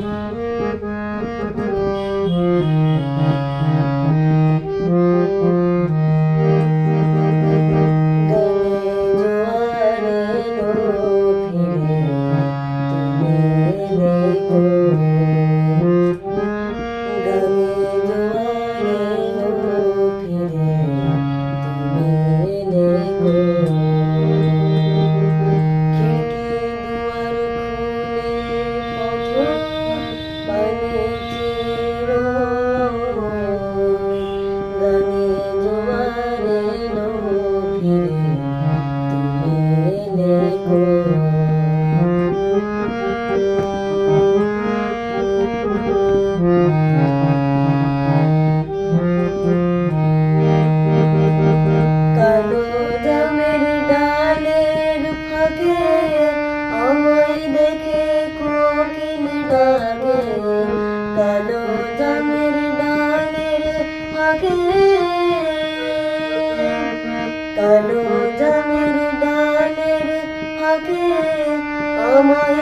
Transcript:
Música লাগে। কালো ডালের আগে আমায়